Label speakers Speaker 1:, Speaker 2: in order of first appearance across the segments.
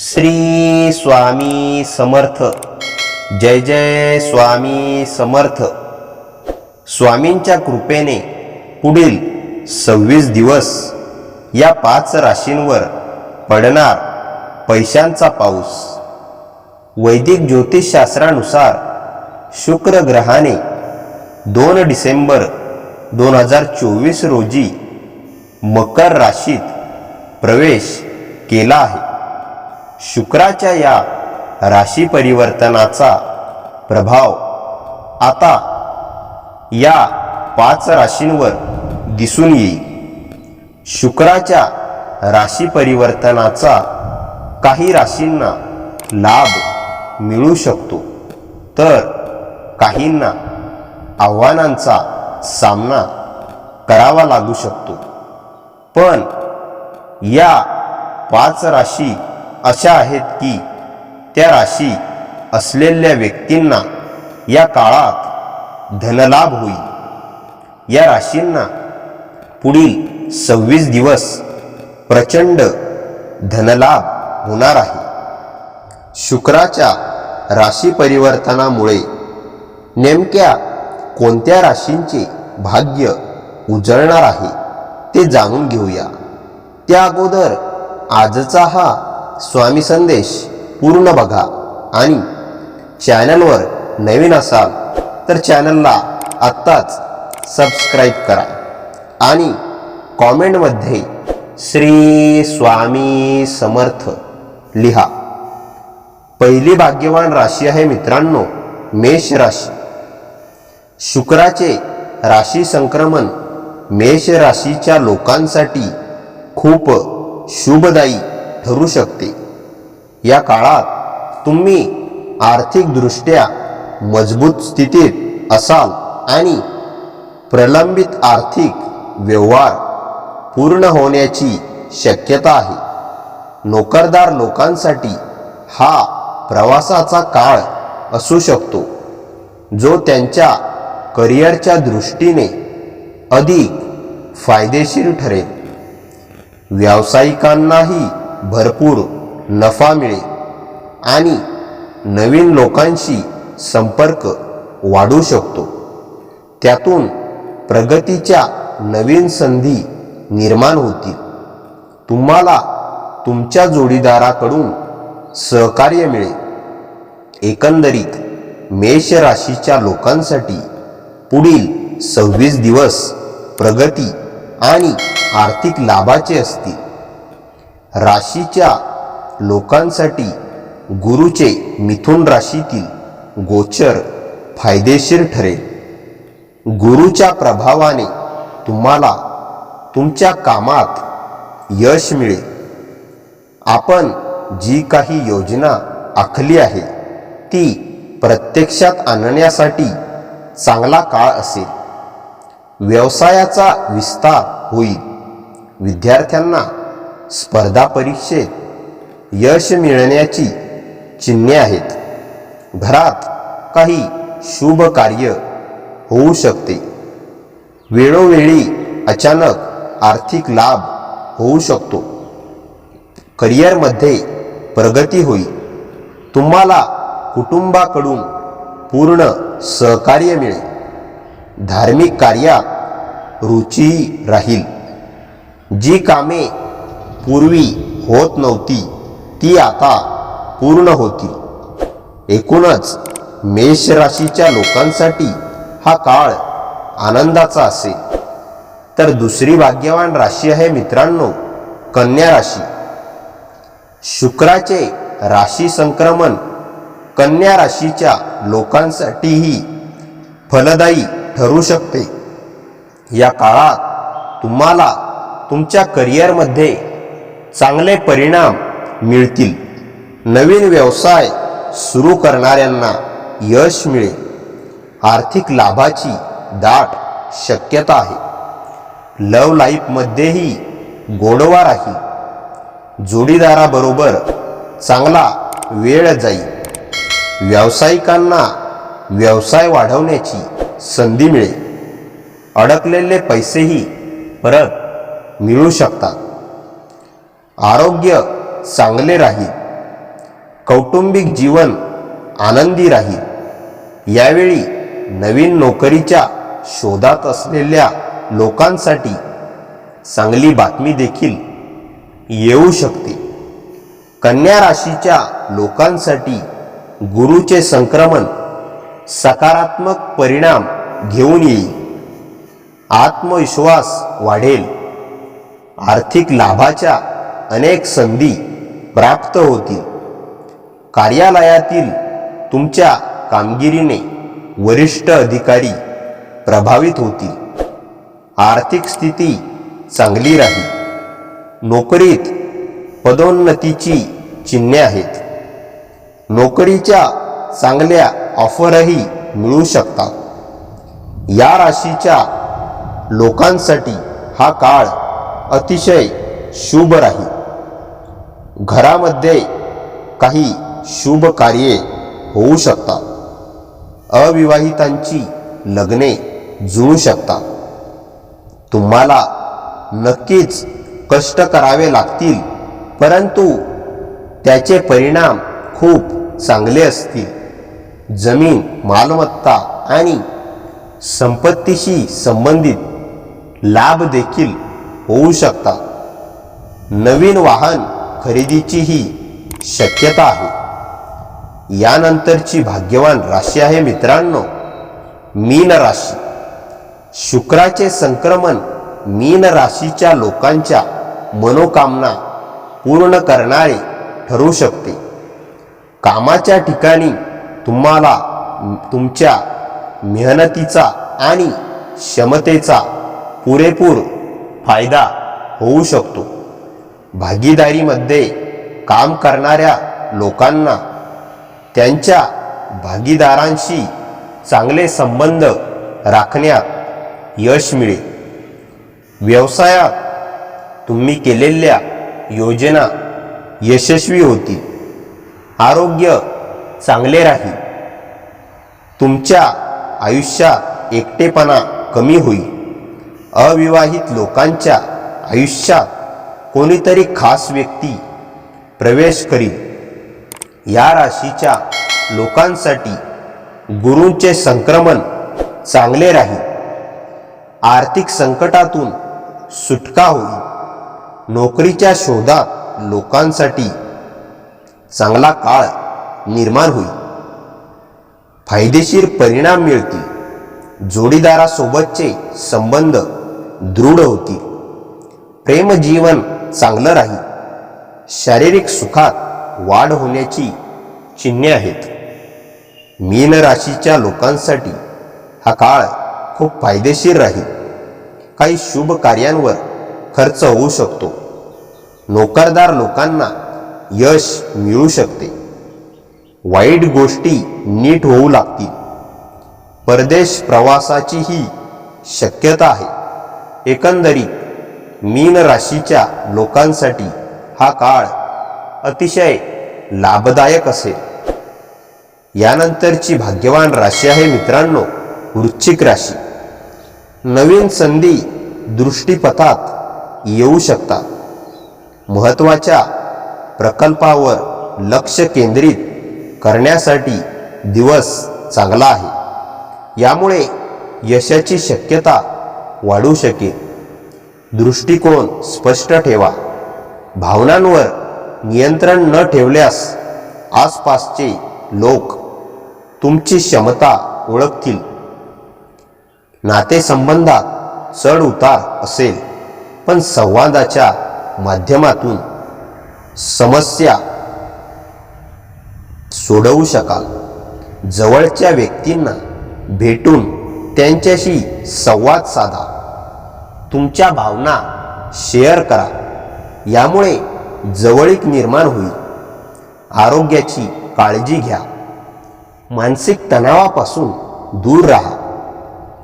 Speaker 1: श्री स्वामी समर्थ. जय जय स्वामी समर्थ. स्वामींच्या कृपेने पुढील सव्वीस दिवस या पाच राशींवर पडणार पैशांचा पाऊस. वैदिक ज्योतिषशास्त्रानुसार शुक्र ग्रहाने दोन डिसेंबर दोन हजार चोवीस रोजी मकर राशीत प्रवेश केला आहे. शुक्राच्या या राशी परिवर्तनाचा प्रभाव आता या पाच राशींवर दिसून येईल. शुक्राच्या राशी परिवर्तनाचा काही राशींना लाभ मिळू शकतो. तर काहींना आव्हानांचा सामना करावा लागू शकतो. पण या पाच राशी अशा आहेत की त्या राशी असलेल्या व्यक्तींना या काळात धनलाभ होईल. या राशींना पुढील सव्वीस दिवस प्रचंड धनलाभ होणार आहे. शुक्राच्या राशी परिवर्तनामुळे नेमक्या कोणत्या राशींचे भाग्य उजळणार आहे ते जाणून घेऊया. त्या अगोदर आजचा हा स्वामी संदेश पूर्ण बघा. आणि चॅनलवर नवीन असाल तर चॅनलला आत्ताच सबस्क्राईब करा. आणि कॉमेंटमध्ये श्री स्वामी समर्थ लिहा. पहिली भाग्यवान राशी आहे मित्रांनो मेष राशी. शुक्राचे राशी संक्रमण मेष राशीच्या लोकांसाठी खूप शुभदायी ठरू शकते. या काळात तुम्ही आर्थिकदृष्ट्या मजबूत स्थितीत असाल आणि प्रलंबित आर्थिक व्यवहार पूर्ण होण्याची शक्यता आहे. नोकरदार लोकांसाठी हा प्रवासाचा काळ असू शकतो जो त्यांच्या करिअरच्या दृष्टीने अधिक फायदेशीर ठरेल. व्यावसायिकांनाही भरपूर नफा मिळेल आणि नवीन लोकांशी संपर्क वाढू शकतो. त्यातून प्रगतीच्या नवीन संधी निर्माण होतील. तुम्हाला तुमच्या जोडीदाराकडून सहकार्य मिळेल. एकंदरीत मेष राशीच्या लोकांसाठी पुढील सव्वीस दिवस प्रगती आणि आर्थिक लाभाचे असतील. राशीच्या लोकांसाठी गुरुचे मिथुन राशीतील गोचर फायदेशीर ठरेल. गुरुच्या प्रभावाने तुम्हाला तुमच्या कामात यश मिळेल. आपण जी काही योजना आखली आहे ती प्रत्यक्षात आणण्यासाठी चांगला काळ असेल. व्यवसायाचा विस्तार होईल. विद्यार्थ्यांना स्पर्धा परीक्षेत यश मिळण्याची चिन्हे आहेत. घरात काही शुभ कार्य होऊ शकते. वेळोवेळी अचानक आर्थिक लाभ होऊ शकतो. करिअरमध्ये प्रगती होईल. तुम्हाला कुटुंबाकडून पूर्ण सहकार्य मिळेल. धार्मिक कार्यात रुची राहील. जी कामे पूर्वी होत नव्हती ती आता पूर्ण होती. एकूणच मेष राशीच्या लोकांसाठी हा काळ आनंदाचा असेल. तर दुसरी भाग्यवान राशी आहे मित्रांनो कन्या राशी. शुक्राचे राशी संक्रमण कन्या राशीच्या लोकांसाठीही फलदायी ठरू शकते. या काळात तुम्हाला तुमच्या करिअरमध्ये चांगले परिणाम मिळतील. नवीन व्यवसाय सुरू करणाऱ्यांना यश मिळेल. आर्थिक लाभाची दाट शक्यता आहे. लव लाईफमध्येही गोडवा राहील. जोडीदाराबरोबर चांगला वेळ जाईल. व्यावसायिकांना व्यवसाय वाढवण्याची संधी मिळेल. अडकलेले पैसेही परत मिळू शकतात. आरोग्य चांगले राहील. कौटुंबिक जीवन आनंदी राहील. यावेळी नवीन नोकरीच्या शोधात असलेल्या लोकांसाठी चांगली बातमी देखील येऊ शकते. कन्या राशीच्या लोकांसाठी गुरुचे संक्रमण सकारात्मक परिणाम घेऊन येईल. आत्मविश्वास वाढेल. आर्थिक लाभाच्या अनेक संधी प्राप्त होतील. कार्यालयातील तुमच्या कामगिरीने वरिष्ठ अधिकारी प्रभावित होतील. आर्थिक स्थिती चांगली राहील. नोकरीत पदोन्नतीची चिन्हे आहेत. नोकरीच्या चांगल्या ऑफरही मिळू शकतात. या राशीच्या लोकांसाठी हा काळ अतिशय शुभ राहील. घरामध्ये काही शुभ कार्ये होऊ शकतात. अविवाहितांची लग्ने जुळू शकतात. तुम्हाला नक्कीच कष्ट करावे लागतील परंतु त्याचे परिणाम खूप चांगले असतील. जमीन मालमत्ता आणि संपत्तीशी संबंधित लाभ देखील होऊ शकतात. नवीन वाहन खरेदीचीही शक्यता आहे. यानंतरची भाग्यवान राशी आहे मित्रांनो मीन राशी. शुक्राचे संक्रमण मीन राशीच्या लोकांच्या मनोकामना पूर्ण करणारे ठरू शकते. कामाच्या ठिकाणी तुम्हाला तुमच्या मेहनतीचा आणि क्षमतेचा पुरेपूर फायदा होऊ शकतो. भागीदारीमध्ये काम करणाऱ्या लोकांना त्यांच्या भागीदारांशी चांगले संबंध राखण्यात यश मिळेल. व्यवसायात तुम्ही केलेल्या योजना यशस्वी होतील. आरोग्य चांगले राहील. तुमच्या आयुष्यात एकटेपणा कमी होईल. अविवाहित लोकांच्या आयुष्यात कोणीतरी खास व्यक्ती प्रवेश करील या राशीच्या लोकांसाठी गुरूंचे संक्रमण चांगले राहील. आर्थिक संकटातून सुटका होईल. नोकरीच्या शोधात लोकांसाठी चांगला काळ निर्माण होईल. फायदेशीर परिणाम मिळतील. जोडीदारासोबतचे संबंध दृढ होतील. प्रेमजीवन चांगलं राहील. शारीरिक सुखात वाढ होण्याची चिन्हे आहेत. मीन राशीच्या लोकांसाठी हा काळ खूप फायदेशीर राहील. काही शुभ कार्यांवर खर्च होऊ शकतो. नोकरदार लोकांना यश मिळू शकते. वाईट गोष्टी नीट होऊ लागतील. परदेश प्रवासाचीही शक्यता आहे. एकंदरीत मीन राशीच्या लोकांसाठी हा काळ अतिशय लाभदायक असेल. यानंतरची भाग्यवान राशी आहे मित्रांनो वृश्चिक राशी. नवीन संधी दृष्टीपथात येऊ शकतात. महत्त्वाच्या प्रकल्पावर लक्ष केंद्रित करण्यासाठी दिवस चांगला आहे. यामुळे यशाची शक्यता वाढू शकेल. दृष्टिकोन स्पष्ट ठेवा. भावनांवर नियंत्रण न ठेवल्यास आसपासचे लोक तुमची क्षमता ओळखतील. नातेसंबंधात चढ उतार असेल पण संवादाच्या माध्यमातून समस्या सोडवू शकाल. जवळच्या व्यक्तींना भेटून त्यांच्याशी संवाद साधा. तुमच्या भावना शेअर करा. यामुळे जवळीक निर्माण होईल. आरोग्याची काळजी घ्या. मानसिक तणावापासून दूर राहा.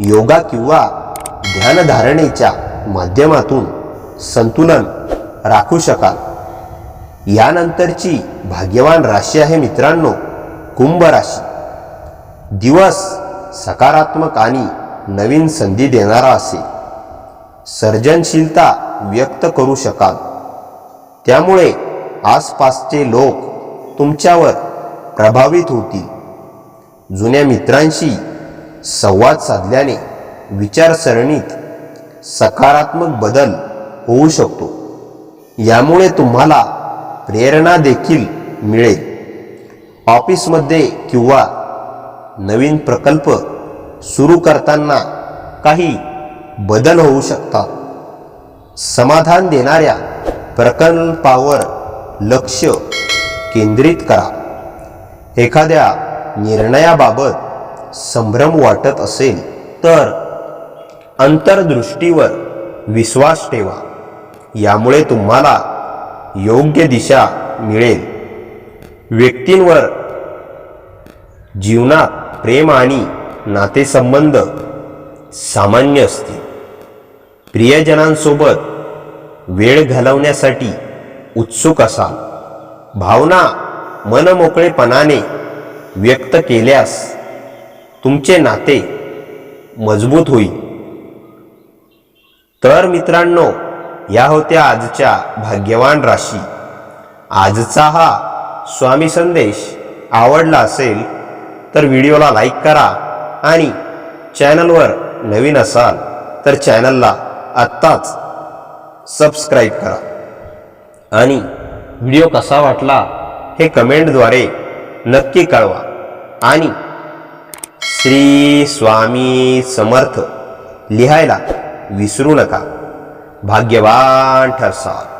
Speaker 1: योगा किंवा ध्यानधारणेच्या माध्यमातून संतुलन राखू शकाल. यानंतरची भाग्यवान राशी आहे मित्रांनो कुंभ राशी. दिवस सकारात्मक आणि नवीन संधी देणारा असेल. सर्जनशीलता व्यक्त करू शकाल. त्यामुळे आसपासचे लोक तुमच्यावर प्रभावित होतील. जुन्या मित्रांशी संवाद साधल्याने विचारसरणीत सकारात्मक बदल होऊ शकतो. यामुळे तुम्हाला प्रेरणा देखील मिळेल. ऑफिसमध्ये किंवा नवीन प्रकल्प सुरू करताना काही बदल होऊ शकतात. समाधान देणाऱ्या प्रकल्पावर लक्ष केंद्रित करा. एखाद्या निर्णयाबाबत संभ्रम वाटत असेल तर अंतर्दृष्टीवर विश्वास ठेवा. यामुळे तुम्हाला योग्य दिशा मिळेल. व्यक्तींवर जीवनात प्रेम आणि नातेसंबंध सामान्य असतील. प्रियजनांसोबत वेळ घालवण्यासाठी उत्सुक असाल. भावना मनमोकळेपणाने व्यक्त केल्यास तुमचे नाते मजबूत होईल. तर मित्रांनो या होत्या आजच्या भाग्यवान राशी. आजचा हा स्वामी संदेश आवडला असेल तर व्हिडिओला लाईक करा आणि चॅनलवर नवीन असाल तर चॅनलला आत्ताच सबस्क्राईब करा. आणि व्हिडिओ कसा वाटला हे कमेंटद्वारे नक्की कळवा. आणि श्री स्वामी समर्थ लिहायला विसरू नका. भाग्यवान ठरसाल.